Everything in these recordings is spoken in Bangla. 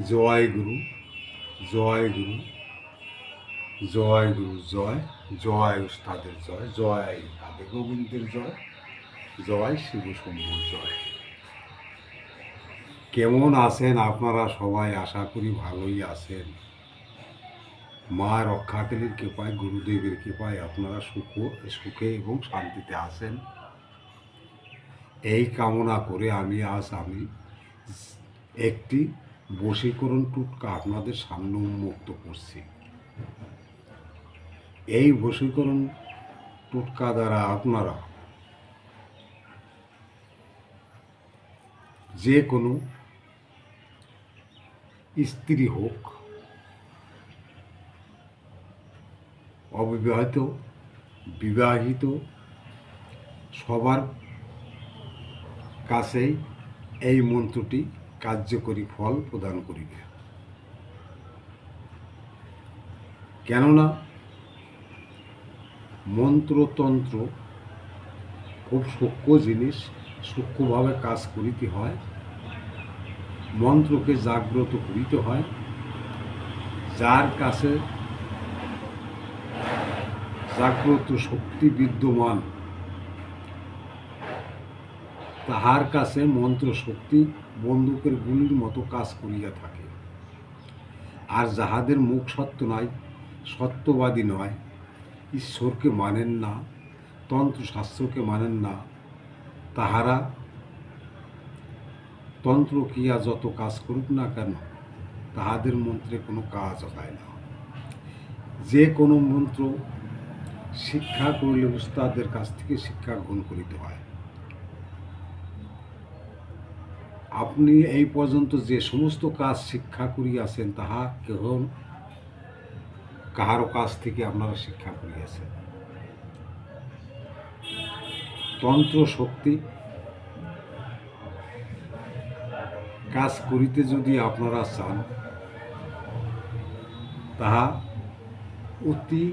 জয় গুরু জয় গুরু জয় গুরু, জয় জয় উস্তাদের জয় জয় রাধে গোবিন্দের জয় জয় শিব শম্ভুর জয়। কেমন আছেন আপনারা সবাই? আশা করি ভালোই আছেন। মা রক্ষাকালীর কৃপায়, গুরুদেবের কৃপায় আপনারা সুখ, সুখে এবং শান্তিতে আছেন। এই কামনা করে আমি, আজ আমি একটি বশীকরণ টুটকা আপনাদের সামনে উন্মুক্ত করছি। এই বশীকরণ টুটকা দ্বারা আপনারা যে কোনো স্ত্রী হোক, অবিবাহিত, বিবাহিত, সবার কাছেই এই মন্ত্রটি কার্যকরী ফল প্রদান করিবে। কেননা মন্ত্রতন্ত্র খুব সূক্ষ্ম জিনিস, সূক্ষ্মভাবে কাজ করিতে হয়, মন্ত্রকে জাগ্রত করিতে হয়, যার কাছে জাগ্রত শক্তি বিদ্যমান তাহার কাছে মন্ত্র শক্তি বন্দুকের গুলির মতো কাজ করিয়া থাকে। আর যাহাদের মুখ সত্য নয়, সত্যবাদী নয়, ঈশ্বরকে মানেন না, তন্ত্রশাস্ত্রকে মানেন না, তাহারা তন্ত্র ক্রিয়া যত কাজ করুক না কেন, তাহাদের মন্ত্রে কোনো কাজ হয় না। যে কোনো মন্ত্র শিক্ষা করিলে উস্তাদের কাছ থেকে শিক্ষা গ্রহণ করিতে হয়। আপনি এই পর্যন্ত যে সমস্ত কাজ শিক্ষা করিয়াছেন, তাহা কেহ কাহারও কাছ থেকে আপনারা শিক্ষা করিয়াছেন। তন্ত্র শক্তি কাজ করিতে যদি আপনারা চান, তাহা অতি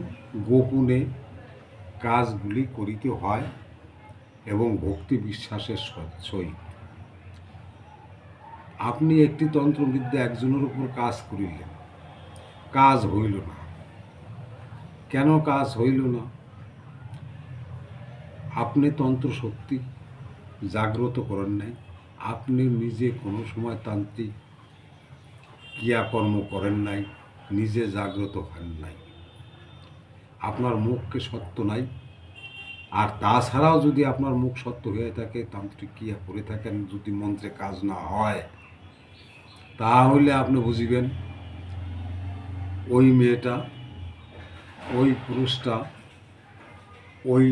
গোপনে কাজগুলি করিতে হয় এবং ভক্তি বিশ্বাসের সহিত আপনি একটি তন্ত্রবিদ্যা একজনের উপর কাজ করিলেন। কাজ হইল না। কেন কাজ হইল না? আপনি তন্ত্র শক্তি জাগ্রত করেন নাই। আপনি নিজে কোনো সময় তান্ত্রিক ক্রিয়াকর্ম করেন নাই, নিজে জাগ্রত হন নাই। আপনার মুখকে সত্য নাই। আর তাছাড়াও যদি আপনার মুখ সত্য হয়ে থাকে, তান্ত্রিক ক্রিয়া করে থাকেন, যদি মন্ত্রে কাজ না হয় তাহলে আপনি বুঝিবেন, ওই মেয়েটা, ওই পুরুষটা, ওই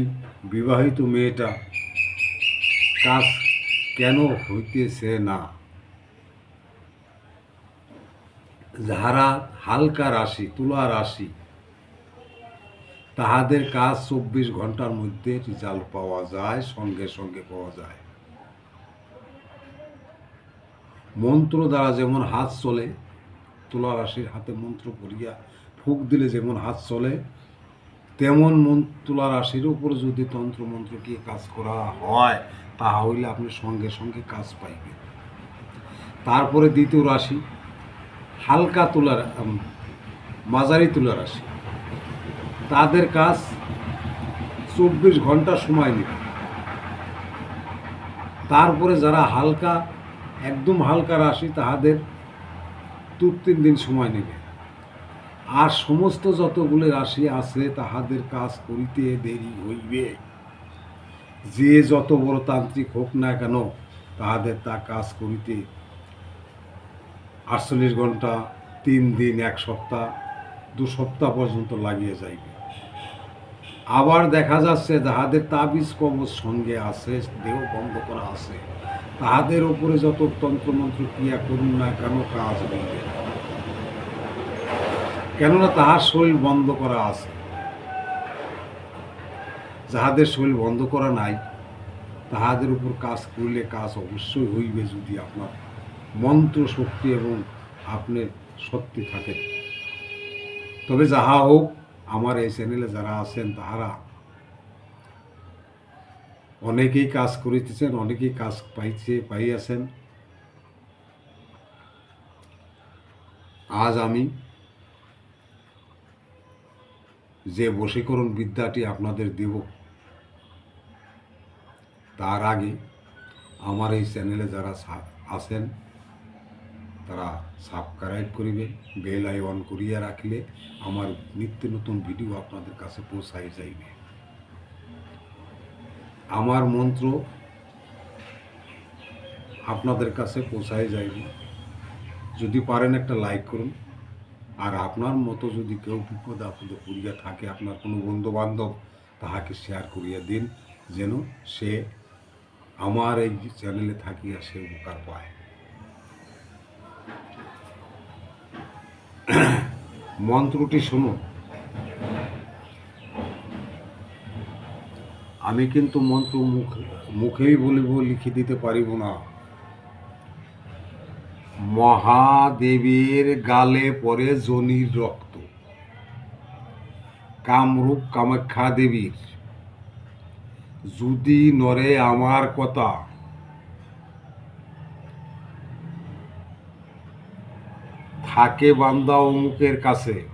বিবাহিত মেয়েটা কাজ কেন হইতেছে না? যাহারা হালকা রাশি, তুলা রাশি, তাহাদের কাজ চব্বিশ ঘণ্টার মধ্যে রেজাল্ট পাওয়া যায়, সঙ্গে সঙ্গে পাওয়া যায়। মন্ত্র দ্বারা যেমন হাত চলে তুলা রাশির হাতে মন্ত্র করিয়া ফুক দিলে যেমন হাত চলে, তেমন মন তুলা রাশির উপর যদি তন্ত্র মন্ত্র দিয়ে কাজ করা হয় তাহলে আপনি সঙ্গে সঙ্গে কাজ পাইবেন। তারপরে দ্বিতীয় রাশি, হালকা তুলার মাঝারি তুলা রাশি। তাদের কাজ চব্বিশ ঘণ্টা সময় নেবে। তারপরে যারা হালকা একদম হালকা রাশি তাহাদের দু তিন দিন সময় নেবে। আর সমস্ত যতগুলো রাশি আছে তাহাদের কাজ করিতে দেরি হইবে। যে যত বড় তান্ত্রিক হোক না কেন তাহাদের তা কাজ করিতে আটচল্লিশ ঘণ্টা, তিন দিন, এক সপ্তাহ, দু সপ্তাহ পর্যন্ত লাগিয়ে যাইবে। আবার দেখা যাচ্ছে যাহাদের তাবিজ কবচ সঙ্গে আছে, দেহ বন্ধ করা আছে। তাহাদের উপরে যত তন্ত্রমন্ত্র ক্রিয়া করুন না কেন, কাজ হইবে কেননা তাহার শরীর বন্ধ করা আছে। যাহাদের শরীর বন্ধ করা নাই, তাহাদের উপর কাজ করলে কাজ অবশ্যই হইবে যদি আপনার মন্ত্র শক্তি এবং আপনার শক্তি থাকে। তবে যাহা হোক, আমার এই চ্যানেলে যারা আছেন, তাহারা অনেকেই কাজ করিতেছেন, অনেকেই কাজ পাইছে, পাইয়াছেন। আজ আমি যে বশীকরণ বিদ্যাটি আপনাদের দেব, তার আগে আমার এই চ্যানেলে যারা আছেন, তারা সাবস্ক্রাইব করিবে, বেল আই অন করিয়া রাখলে আমার নিত্য নতুন ভিডিও আপনাদের কাছে পৌঁছাই যাইবে। আমার মন্ত্র আপনাদের কাছে পৌঁছায় যাইবে। যদি পারেন একটা লাইক করুন। আর আপনার মতো যদি কেউ বিপদ আপদে করিয়া থাকে, আপনার কোনো বন্ধু বান্ধব তাহাকে শেয়ার করিয়া দিন, যেন সে আমার এই চ্যানেলে থাকিয়া সে উপকার পায়। মন্ত্রটি শুনুন। আমি কিন্তু মন্ত্র মুখ, মুখেই বলিব, লিখে দিতে পারিব না। মহাদেবীর গালে পরে জনির রক্ত। কামরূপ কামাখ্যা দেবীর। যদি নরে আমার কথা। থাকে বান্দা অমুকের কাছে।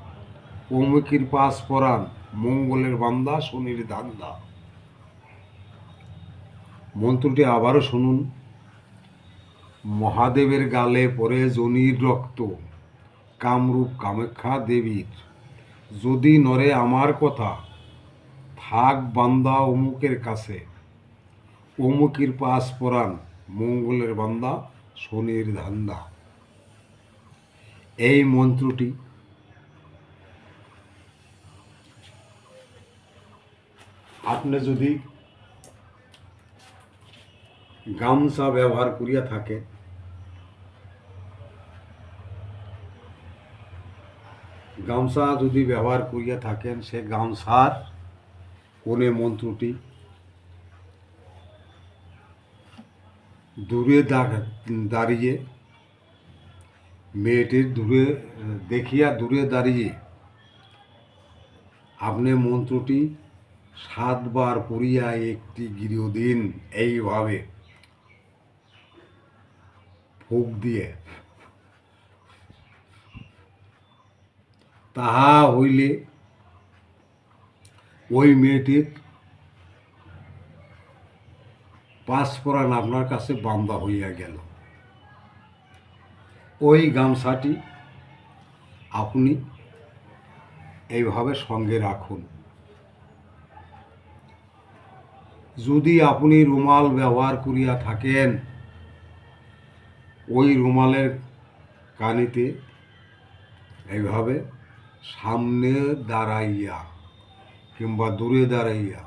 অমুকের পাশ পরাণ। মঙ্গলের বান্দা শনির দান্দা। মন্ত্রটি আবারও শুনুন। মহাদেবের গালে পরে জনির রক্ত, কামরূপ কামাখ্যা দেবীর। যদি নরে আমার কথা, থাক বান্দা অমুকের কাছে। অমুকের পাশ পরাণ, মঙ্গলের বান্দা শনির ধান্দা। এই মন্ত্রটি আপনি যদি গামছা ব্যবহার করিয়া থাকে। গামছা যদি ব্যবহার করিয়া থাকেন, সে গামছার কোণে মন্ত্রটি, দূরে দাঁড়িয়ে, মেয়েটির দূরে, দেখিয়া দূরে দাঁড়িয়ে, আপনি মন্ত্রটি সাতবার পড়িয়া একটি গৃহদিন এইভাবে ফুক দিয়ে। তাহা হইলে ওই মেয়েটির পাঁচপরাণ আপনার কাছে বান্দা হইয়া গেল। ওই গামছাটি আপনি এইভাবে সঙ্গে রাখুন। যদি আপনি রুমাল ব্যবহার করিয়া থাকেন ওই রুমালের কানিতে এইভাবে সামনে দাঁড়াইয়া কিংবা দূরে দাঁড়াইয়া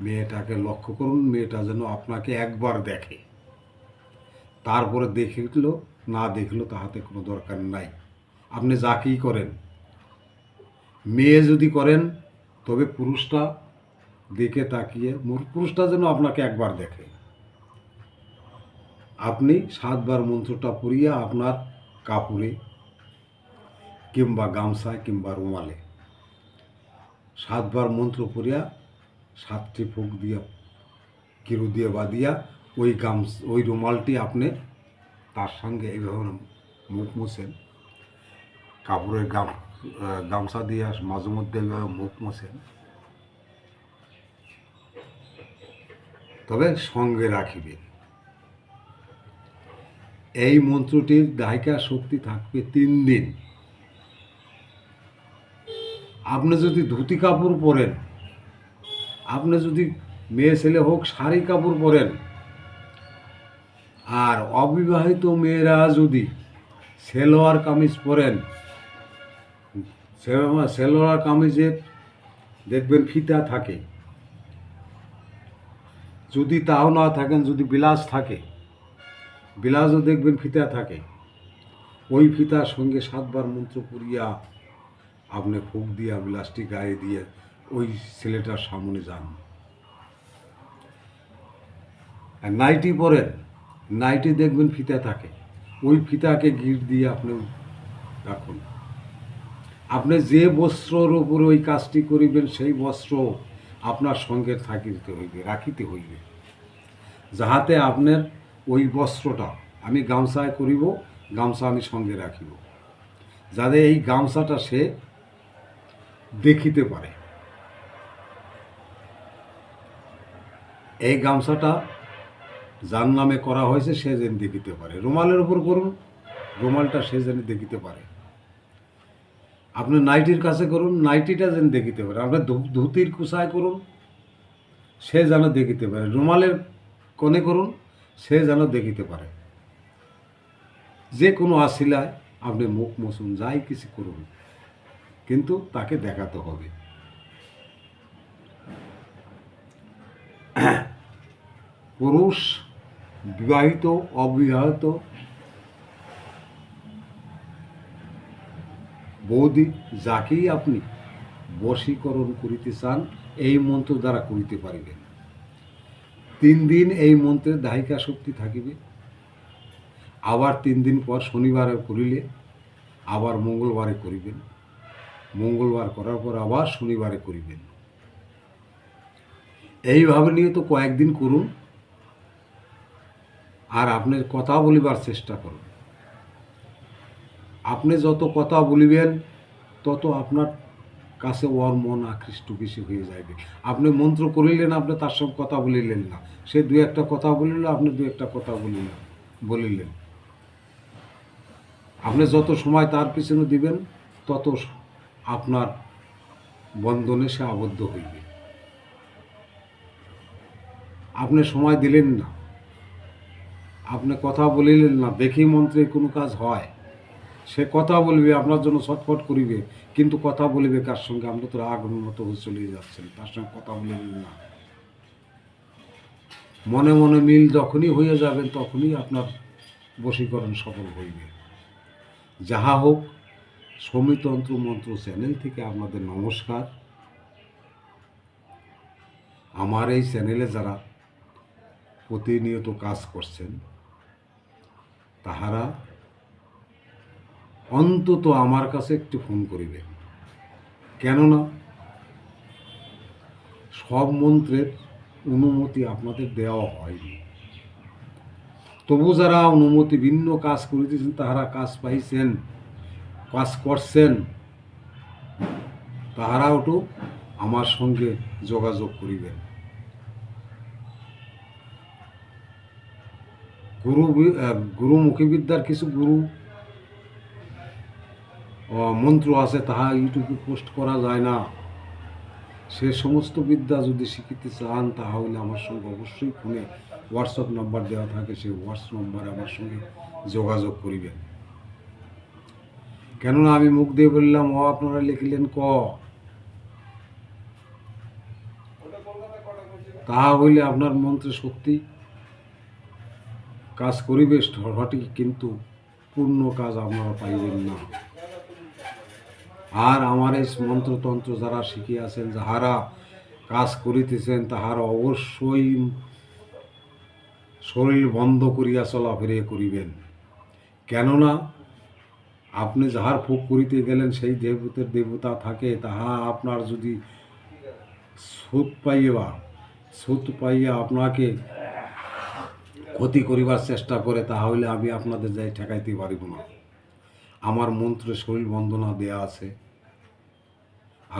মেয়েটাকে লক্ষ্য করুন, মেয়েটা যেন আপনাকে একবার দেখে। তারপরে দেখল, না দেখল তাহাতে কোনো দরকার নাই। আপনি যাকেই করেন? মেয়ে যদি করেন, তবে পুরুষটা দেখে তাকিয়ে পুরুষটা যেন আপনাকে একবার দেখে। আপনি সাতবার মন্ত্রটা পড়িয়া আপনার কাপড়ে, কিংবা গামছায়, কিংবা রুমালে সাতবার মন্ত্র পড়িয়া সাতটি ফুক দিয়া, কিরু দিয়ে বাঁধিয়া ওই গামছ, ওই রুমালটি আপনি তার সঙ্গে এইভাবে মুখ মুছেন। কাপড়ের গাম গামছা দিয়ে মাঝে মধ্যে এইভাবে মুখ মুছেন। তবে সঙ্গে রাখিবেন। এই মন্ত্রটির দায়িকা শক্তি থাকবে তিন দিন। আপনি যদি ধুতি কাপড় পরেন, আপনি যদি মেয়ে, ছেলে হোক, শাড়ি কাপড় পরেন, আর অবিবাহিত মেয়েরা যদি সেলোয়ার কামিজ পরেন সেলোয়ার কামিজের দেখবেন ফিতা থাকে। যদি তাও না থাকেন, যদি বিলাস থাকে বিলাসও দেখবেন ফিতা থাকে। ওই ফিতার সঙ্গে সাতবার মন্ত্র করিয়া আপনি ফুক দিয়া, বিলাসটি গায়ে দিয়ে ওই ছেলেটার সামনে যান। আর নাইটি পরেন, নাইটি দেখবেন ফিতা থাকে। ওই ফিতাকে গিট দিয়ে আপনি রাখুন। আপনি যে বস্ত্রর উপরে ওই কাজটি করিবেন, সেই বস্ত্র আপনার সঙ্গে থাকিতে হইবে, রাখিতে হইবে। যাহাতে আপনার ওই বস্ত্রটা আমি গামছায় করিব, গামছা আমি সঙ্গে রাখিব। যাতে এই গামছাটা সে দেখিতে পারে। এই গামছাটা যার নামে করা হয়েছে সে যেন দেখিতে পারে। রুমালের উপর করুন, রুমালটা সে যেন দেখিতে পারে। আপনি নাইটির কাছে করুন, নাইটিটা যেন দেখিতে পারে। আপনার ধুতির কুসায় করুন, সে যেন দেখিতে পারে। রুমালের কনে করুন সে যেন দেখিতে পারে। যে কোনো আসিলায় আপনি মুখ মসুন যাই কিছু করুন, কিন্তু তাকে দেখাতে হবে। পুরুষ বিবাহিত, অবিবাহিত, বৌদি যাকেই আপনি বশীকরণ করিতে চান, এই মন্ত্র দ্বারা করিতে পারিবেন। তিন দিন এই মন্ত্রের দায়িকা শক্তি থাকিবে। আবার তিন দিন পর শনিবারে করিলে, আবার মঙ্গলবারে করিবেন। মঙ্গলবার করার পর আবার শনিবারে করিবেন। এইভাবে নিয়ে তো কয়েকদিন করুন। আর আপনি কথা বলিবার চেষ্টা করুন। আপনি যত কথা বলিবেন, তত আপনার কাছে ওর মন আকৃষ্ট বেশি হয়ে যাবে আপনি মন্ত্র করিলেন, আপনি তার সঙ্গে কথা বলিলেন না। সে দু একটা কথা বলিল, আপনি দু একটা কথা বলিলেন বলিলেন। আপনি যত সময় তার পিছনে দিবেন, তত আপনার বন্ধনে সে আবদ্ধ হইবে। আপনি সময় দিলেন না। আপনি কথা বলিলেন না, দেখি মন্ত্রে কোনো কাজ হয়। সে কথা বলবে, আপনার জন্য ছটফট করিবে, কিন্তু কথা বলিবে কার সঙ্গে? আপনি তো আগুনের মতো হয়ে চলে যাচ্ছেন, তার সঙ্গে কথা বলিলেন না। মনে মনে মিল যখনই হয়ে যাবেন তখনই আপনার বশীকরণ সফল হইবে। যাহা হোক, সমিতন্ত্র মন্ত্র চ্যানেল থেকে আপনাদের নমস্কার। আমার এই চ্যানেলে যারা প্রতিনিয়ত কাজ করছেন, তাহারা অন্তত আমার কাছে একটু ফোন করিবেন কেননা সব মন্ত্রের অনুমতি আপনাদের দেওয়া হয়নি। তবু যারা অনুমতি ভিন্ন কাজ করিতেছেন, তাহারা কাজ পাইছেন, কাজ করছেন, তাহারাও তো আমার সঙ্গে যোগাযোগ করিবেন। গুরু গুরুমুখী বিদ্যার কিছু গুরু মন্ত্র আছে, তাহা ইউটিউবে পোস্ট করা যায় না। সে সমস্ত বিদ্যা যদি শিখিতে চান, তাহলে আমার সঙ্গে অবশ্যই ফোনে হোয়াটসঅ্যাপ নাম্বার দেওয়া থাকে, সেই হোয়াটসঅ্যাপ নাম্বারে আমার সঙ্গে যোগাযোগ করিবেন। কেননা আমি মুখ দিয়ে বললাম, ও, আপনারা লিখিলেন ক? তাহা হইলে আপনার মন্ত্রে শক্তি কাজ করিবে, সঠিক কিন্তু পূর্ণ কাজ আপনারা পাইবেন না। আর আমার এই মন্ত্রতন্ত্র যারা শিখিয়াছেন, যাহারা কাজ করিতেছেন, তাহারা অবশ্যই শরীর বন্ধ করিয়া চলাফেরে করিবেন। কেননা আপনি যাহার ভোগ করিতে গেলেন, সেই দেবতের দেবতা থাকে, তাহা আপনার যদি সুদ পাইয়া সুদ পাইয়া আপনাকে ক্ষতি করিবার চেষ্টা করে, তাহলে আমি আপনাদের যাই ঠেকাইতে পারিব না। আমার মন্ত্রে শরীর বন্দনা দেয়া আছে।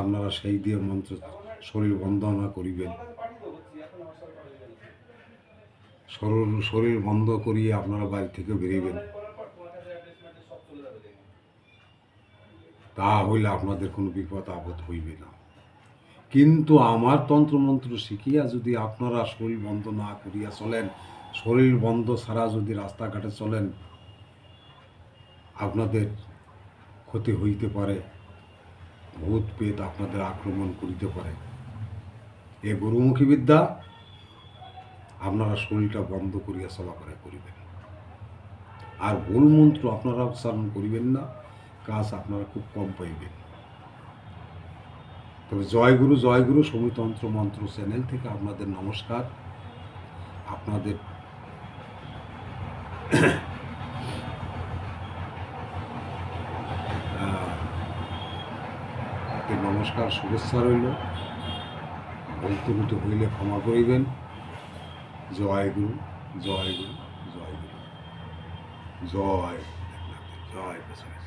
আপনারা সেই দিয়ে মন্ত্র শরীর বন্দনা করিবেন। শরীর শরীর বন্ধ করিয়ে আপনারা বাড়ি থেকে বেরিবেন। তা হইলে আপনাদের কোনো বিপদ আপদ হইবে না। কিন্তু আমার তন্ত্রমন্ত্র শিখিয়া যদি আপনারা শরীর বন্ধ না করিয়া চলেন, শরীর বন্ধ ছাড়া যদি রাস্তাঘাটে চলেন আপনাদের ক্ষতি হইতে পারে, ভূত পেত আপনাদের আক্রমণ করিতে পারে। এ গুরুমুখী বিদ্যা আপনারা শরীরটা বন্ধ করিয়া চলাফেরা করিবেন। আর ভুল মন্ত্র আপনারা উচ্চারণ করিবেন না, কাজ আপনারা খুব কম পাইবেন। তবে জয়গুরু জয়গুরু সমিতন্ত্র মন্ত্র চ্যানেল থেকে আপনাদের নমস্কার। আপনাদের আহ, তে নমস্কার শুভেচ্ছা রইল। ভুল হইলে ক্ষমা করিবেন। জয় গুরু জয় গুরু জয় গুরু। জয় জয়।